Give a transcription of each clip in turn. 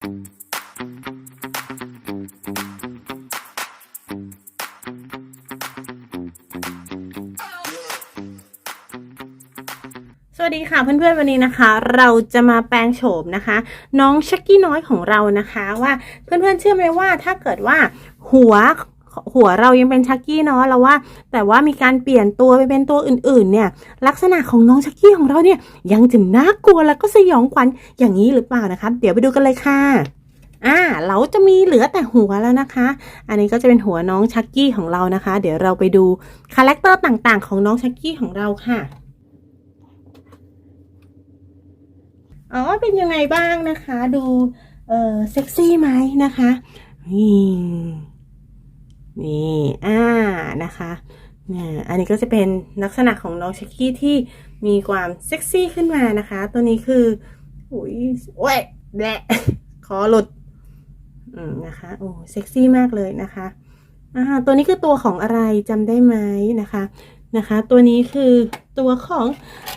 สวัสดีค่ะเพื่อนๆวันนี้นะคะ เราจะมาแปลงโฉมนะคะ น้องชักกี้น้อยของเรานะคะ ว่าเพื่อนๆเชื่อไหมว่าถ้าเกิดว่าหัว หัวเรายังเป็นชักกี้เนาะเราว่า แต่ว่ามีการเปลี่ยนตัวไปเป็นตัวอื่นๆ เนี่ย ลักษณะของน้องชักกี้ของเราเนี่ยยังจะน่ากลัวแล้วก็สยองขวัญอย่างนี้หรือเปล่านะคะ เดี๋ยวไปดูกันเลยค่ะอ่าเราจะมีเหลือแต่หัวแล้วนะคะ อันนี้ก็จะเป็นหัวน้องชักกี้ของเรานะคะ เดี๋ยวเราไปดูคาแรคเตอร์ต่างๆ ของน้องชักกี้ของเราค่ะอ๋อเป็นยังไงบ้างนะคะ ดูเออเซ็กซี่ไหมนะคะนี่ นี่อ่านะคะเนี่ยอันนี้ก็จะเป็นลักษณะของน้องชักกี้ที่มีความเซ็กซี่ขึ้นมานะคะ ตัวนี้คืออุ้ยโอ้ยแหละขอหลุดอืมนะคะโอ้เซ็กซี่มากเลยนะคะอ่าตัวนี้คือตัวของอะไรจำได้ไหมนะคะนะคะ ตัวนี้คือตัวของ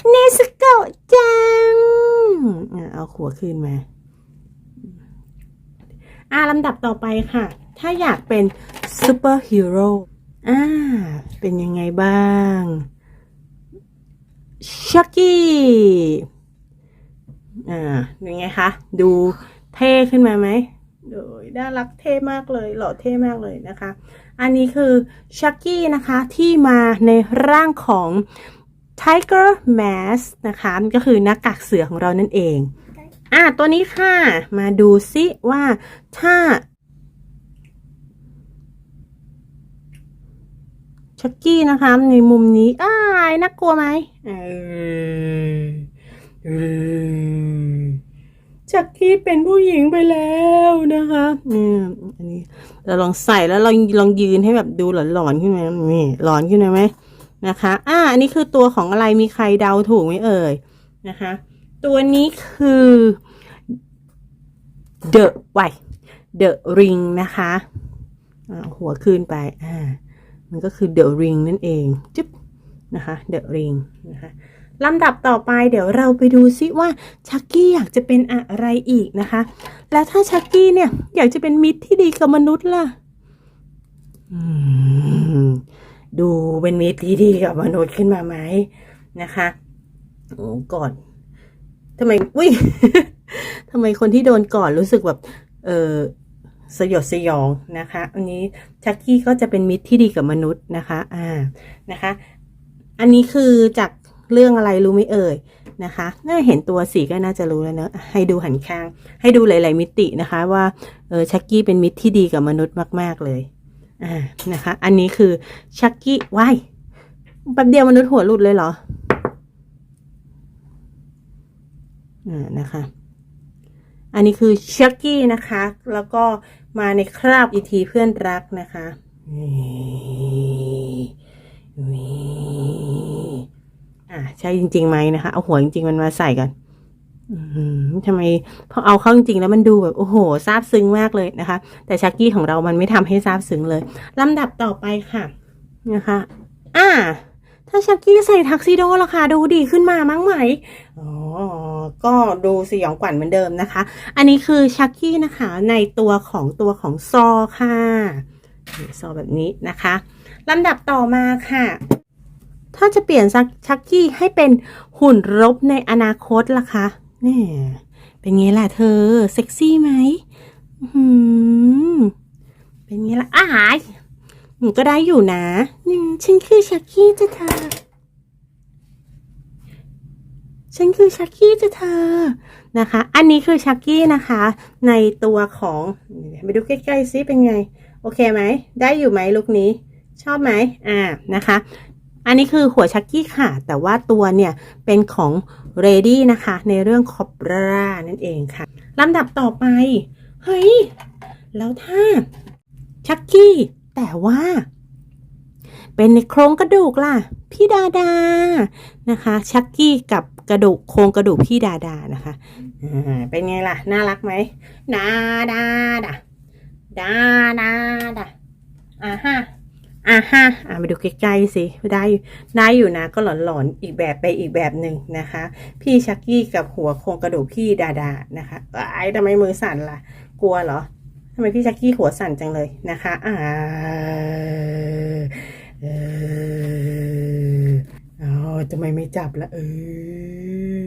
เนสโกะจังเอาขัวคืนมาอ่าลำดับต่อไปค่ะ ถ้าอยากเป็น ซูเปอร์ฮีโร่อ่า เป็นยังไงบ้างชักกี้ อ่า เป็นไงคะ ดูเท่ขึ้นมาไหมโดยน่ารักเท่มากเลย หล่อเท่มากเลยนะคะ อันนี้คือชักกี้นะคะที่มาในร่างของ Tiger Mask นะคะ ก็คือหน้ากากเสือของเรานั่นเอง อะตัวนี้ค่ะ มาดูซิว่าถ้า ชักกี้นะคะ ในมุมนี้อ้ายน่ากลัวไหมชักกี้เป็นผู้หญิงไปแล้วนะคะนี่อันนี้เราลองใส่แล้วเราลองยืนให้แบบดูหลอนๆขึ้นไหมนี่หลอนขึ้นไหมนะคะ อ่า อันนี้คือตัวของอะไรมีใครเดาถูกไหมเอ่ยนะคะ ตัวนี้คือ The ไว The Ring นะคะ หัวขึ้นไป อ่า มันก็คือ The Ring นั่นเองจึ๊บนะคะ The Ring นะคะลำดับต่อไปเดี๋ยวเราไปดูซิว่าชักกี้อยากจะเป็นอะไรอีกนะคะ แล้วถ้าชักกี้เนี่ยอยากจะเป็นมิตรที่ดีกับมนุษย์ล่ะดูเป็นมิตรที่ดีกับมนุษย์ขึ้นมาไหมนะคะโอ้กอดทำไมอุ้ยทำไมคนที่โดนกอดรู้สึกแบบ เออ สยดสยองนะคะ อันนี้ชักกี้ก็จะเป็นมิตรที่ดีกับมนุษย์นะคะอ่านะคะ อันนี้คือจากเรื่องอะไรรู้ไหมเอ่ยนะคะน่าเห็นตัวสีก็น่าจะรู้แล้วเนอะให้ดูหันข้าง ให้ดูหลาย ๆ มิตินะคะ ว่าเออชักกี้เป็นมิตรที่ดีกับมนุษย์มาก ๆ เลยอ่านะคะ อันนี้คือชักกี้ว้ายแป๊บเดียวมนุษย์หัวหลุดเลยเหรออ่านะคะ อันนี้คือชักกี้นะคะ แล้วก็ มาในคราบอีทีเพื่อนรักนะคะนี่นี่อ่าใช่จริงๆไหมนะคะ เอาหัวจริงๆมันมาใส่กันอืมทำไมพอเอาเข้าจริงๆแล้วมันดูแบบโอ้โหซาบซึ้งมากเลยนะคะ แต่ชักกี้ของเรามันไม่ทำให้ซาบซึ้งเลยลำดับต่อไปค่ะนะคะ อ่า ถ้าชักกี้ใส่ทักซิโดล่ะค่ะ ดูดีขึ้นมามั้งไหม อ๋อ ก็ดูสยองขวัญเหมือนเดิมนะคะ อันนี้คือชักกี้นะคะในตัวของตัวของซอค่ะซอแบบนี้นะคะลำดับต่อมาค่ะถ้าจะเปลี่ยนชักกี้ให้เป็นหุ่นรบในอนาคตล่ะคะนี่เป็นไงล่ะเธอ เซ็กซี่ไหมหือเป็นไงล่ะอ้ายหนูก็ได้อยู่นะนี่ฉันคือชักกี้จ้ะเธอ ฉันคือชักกี้จะเธอนะคะ อันนี้คือชักกี้นะคะ ในตัวของไปดูใกล้ๆซิเป็นไง โอเคไหม ได้อยู่ไหมลุกนี้ ชอบไหมอ่านะคะ อันนี้คือหัวชักกี้ค่ะ แต่ว่าตัวเนี่ยเป็นของเรดี้นะคะ ในเรื่องคอปรานั่นเองค่ะลำดับต่อไป เฮ้ย แล้วถ้าชักกี้แต่ว่า เป็นในโครงกระดูกล่ะ พี่ดาดานะคะ ชักกี้กับกระดูกโครงกระดูกพี่ดาดานะคะเป็นไงล่ะ น่ารักไหมดาดาดาดาดาดาอ่าฮะอะฮะอะมาดูใกล้ๆสิได้ได้อยู่นะ ก็หลอนๆอีกแบบไปอีกแบบหนึ่งนะคะ พี่ชักกี้กับหัวโครงกระดูกพี่ดาดานะคะไอ้ทำไมมือสั่นล่ะ กลัวเหรอทำไมพี่ชักกี้หัวสั่นจังเลยนะคะ อ่า เอออ๋อทำไมไม่จับละเออ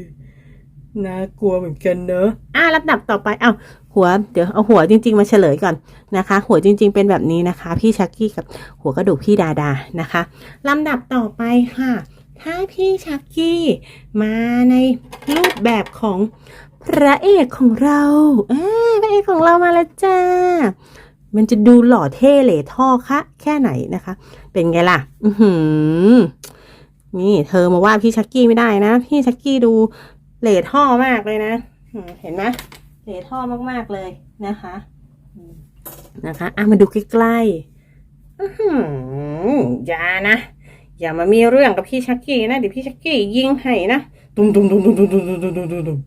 น่ากลัวเหมือนกันเนอะอะลำดับต่อไปเอาหัวเดี๋ยวเอาหัวจริง ๆ มาเฉลยก่อนนะคะ หัวจริง ๆ เป็นแบบนี้นะคะ พี่ชักกี้กับหัวกระดูกพี่ดาดานะคะลำดับต่อไปค่ะ ถ้าพี่ชักกี้มาในรูปแบบของพระเอกของเราอ่าพระเอกของเรามาแล้วจ้า มันจะดูหล่อเท่เหล่ท่อคะแค่ไหนนะคะ เป็นไงล่ะ อือนี่เธอมาว่าพี่ชักกี้ไม่ได้นะ พี่ชักกี้ดูเหล่ท่อมากเลยนะเห็นไหมเหล่ท่อมากๆเลยนะคะนะคะอะมาดูใกล้ๆอย่านะ อย่ามามีเรื่องกับพี่ชักกี้นะเดี๋ยวพี่ชักกี้ยิงให้นะตุ้มตุ้มตุ้มตุ้มตุ้มตุ้มตุ้มตุ้มตุ้มตุ้ม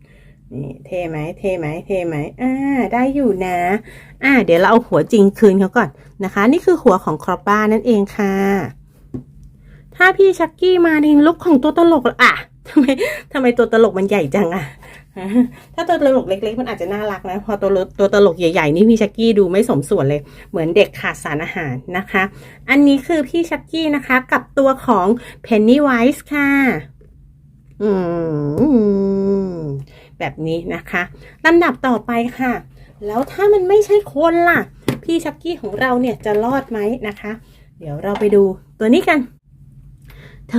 นี่เท่ไหมเท่ไหมเท่ไหมอ่า ได้อยู่นะ อ่า เดี๋ยวเราเอาหัวจริงคืนเขาก่อนนะคะ นี่คือหัวของครอปป้านั่นเองค่ะ ถ้าพี่ชักกี้มาในลุคของตัวตลกอะทำไมทำไมตัวตลกมันใหญ่จังอะถ้าตัวตลกเล็ก ๆ มันอาจจะน่ารักนะ พอตัวตัวตลกใหญ่ๆนี่พี่ชักกี้ดูไม่สมส่วนเลย เหมือนเด็กขาดสารอาหารนะคะ อันนี้คือพี่ชักกี้นะคะ กับตัวของ Pennywise ค่ะ อืม แบบนี้นะคะลำดับต่อไปค่ะ แล้วถ้ามันไม่ใช่คนล่ะ พี่ชักกี้ของเราเนี่ยจะรอดไหมนะคะ เดี๋ยวเราไปดูตัวนี้กัน เธ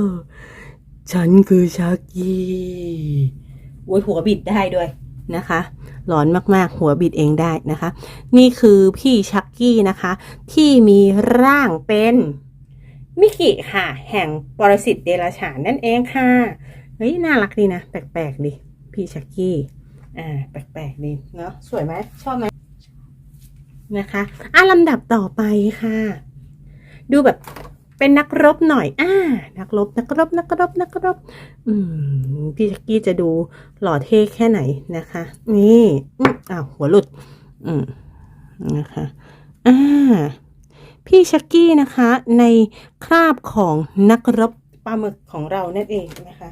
อ ฉันคือชักกี้โอ้ยหัวบิดได้ด้วยนะคะหลอนมากๆ หัวบิดเองได้นะคะ นี่คือพี่ชักกี้นะคะ ที่มีร่างเป็นมิกิค่ะ แห่งปรสิตเดรัจฉานนั่นเองค่ะ เฮ้ยน่ารักดีนะ แปลกๆดีพี่ชักกี้ อ่า แปลกๆดีเนาะสวยไหมชอบไหมนะคะอะลำดับต่อไปค่ะ ดูแบบเป็นนักรบหน่อย อ่า นักรบ นักรบ นักรบ นักรบ อืม พี่ชักกี้จะดูหล่อเท่แค่ไหนนะคะ นี่อืมอ้าวหัวหลุด อืม นะคะ อ่า พี่ชักกี้นะคะ ในคราบของนักรบปลาหมึกของเรานั่นเองนะคะ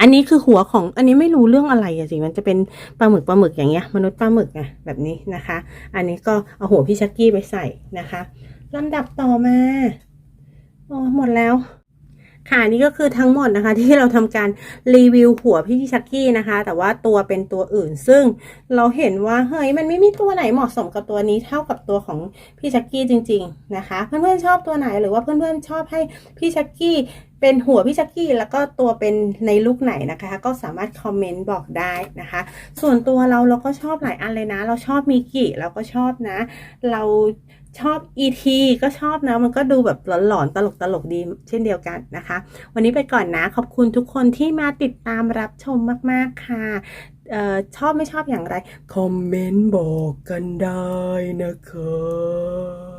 อันนี้คือหัวของอันนี้ไม่รู้เรื่องอะไรอะสิมันจะเป็นปลาหมึกปลาหมึกอย่างเงี้ย มนุษย์ปลาหมึกอะแบบนี้นะคะ อันนี้ก็เอาหัวพี่ชักกี้ไปใส่นะคะลำดับต่อมาอ๋อหมดแล้ว ค่ะนี่ก็คือทั้งหมดนะคะที่เราทำการรีวิวหัวพี่ชักกี้นะคะ แต่ว่าตัวเป็นตัวอื่น ซึ่งเราเห็นว่าเฮ้ยมันไม่มีตัวไหนเหมาะสมกับตัวนี้เท่ากับตัวของพี่ชักกี้จริง ๆนะคะ เพื่อนๆชอบตัวไหนหรือว่าเพื่อนๆชอบให้พี่ชักกี้เป็นหัวพี่ชักกี้แล้วก็ตัวเป็นในลุคไหนนะคะ ก็สามารถคอมเมนต์บอกได้นะคะ ส่วนตัวเราเราก็ชอบหลายอันเลยนะ เราชอบมิกิเราก็ชอบนะ เราชอบ E.T. ก็ชอบนะ มันก็ดูแบบหลอนๆ ตลกๆดีเช่นเดียวกันนะคะ วันนี้ไปก่อนนะ ขอบคุณทุกคนที่มาติดตามรับชมมากๆค่ะออชอบไม่ชอบอย่างไร คอมเมนต์บอกกันได้นะคะ